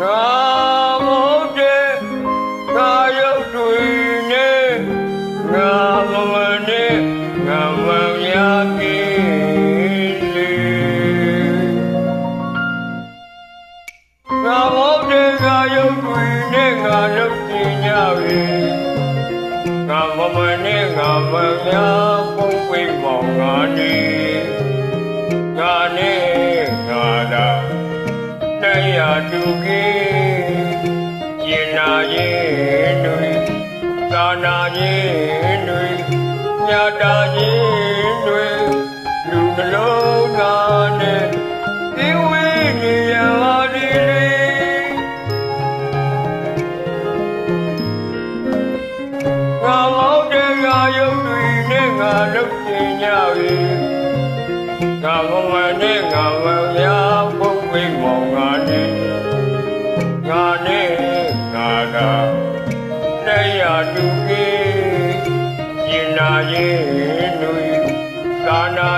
ငါမဟုတ်တဲ့ငါရုပ်တွေနဲ့ငါမမနဲ့ငါမရပြီလေငါမဟုတ်တဲ့ငါရုပ်တွေနဲ့ငါရုပ်တင်ကြပြီငါမမနဲ့ငါမရပုံပွင့်မောင်ငါနေငါနေငါလား ရားတူကြီးရင်နာရင်တွေသာနာရင်တွေညတာရင်တွေလူနှလုံးသားနဲ့ဒီဝိညာဉ်ရာဒီလေးငါမောက်တဲ့ငါယုတ်တွေနဲ့ငါလုပ်ချင်ကြပြီငါမမနဲ့ငါမရ ရင်နာရင်တွေသာနာ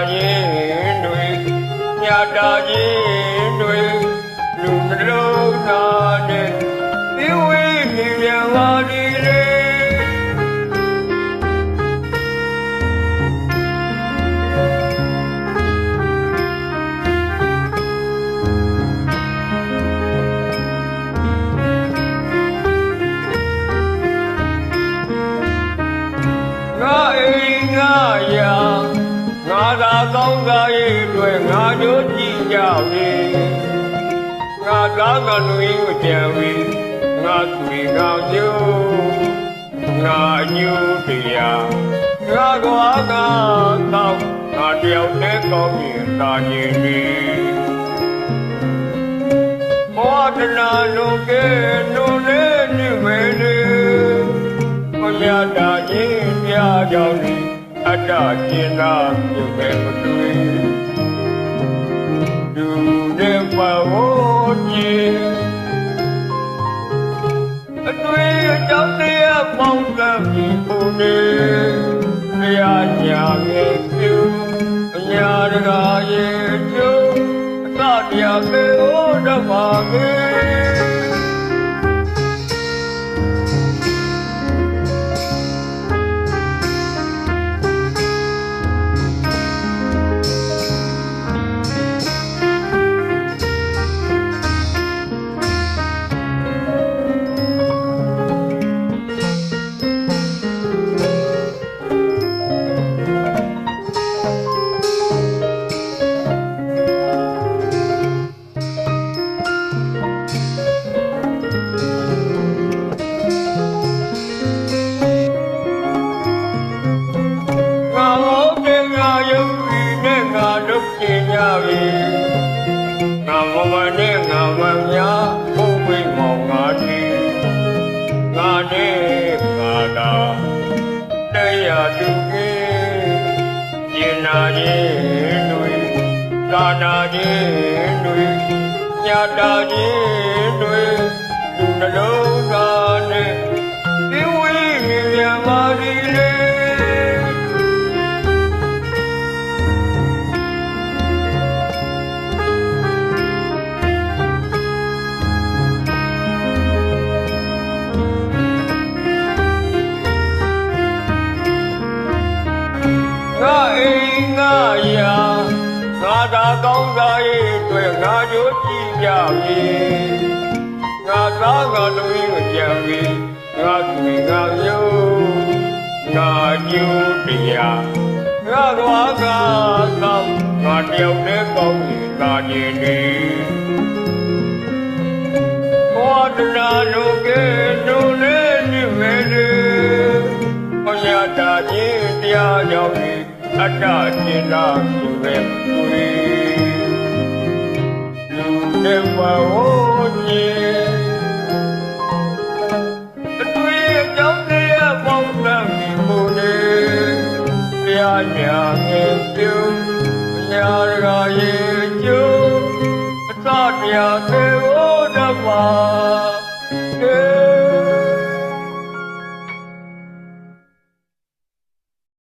ကောင်းစားရေးအတွက်ငါတို့ကြည့်ကြပြီငါသားကလူရင်းကိုကြံပြီငါသူရီကောင်းကျိုးငါညူတရားငါကွာကတော့ငါတယောက်တည်းကောင်းရင်သာခြင်းဒီဘောဒနာလုံကဲနုလေးနိမေလေးဘုရားတာခြင်းပြကြောင့်ဒီ အတ္တကျင်နာပြုပဲမတွေ့ဒူတဲ့ပဝကြီးအတွေ့အကြောင်းတရားပေါင်းကပ်ပြီးပုံနေဘုရားညာငယ်ပြုအညာတကာရဲ့ကျုံအတ္တတရားမေဟောဓမ္မမေငါ ပြီငါမမနဲ့ငါမများဘုံဝိမောင်ငါတီငါနဲ့ငါသာတရားတူကြီးရင်နာခြင်းတွေသာနာခြင်းတွေညတာခြင်း သာကောင်းစားရေးအတွက်ငါကြိုးကြည့်ကြပြီငါသားငါလူရင်းကိုကြံပြီငါသူငါမျိုးငါကျူတရားငါသွားကကောင်းငါတယောက်တည်းကောင်းရင်သာခြင်းဒီဘောဒနာလိုကဲနုလေးနိမေလေးဘုရားတာခြင်းတရားကြောင့်ဒီ အတ္တကိနာဆိုတဲ့ကိုယ်လူတဲ့ဘဝကြီးအတွေ့အကြုံတွေပေါင်းစပ်ပြီးမို့နေတရားညာငယ်ပြုညာရကရေကျူအစတရားသေဝဓမ္မ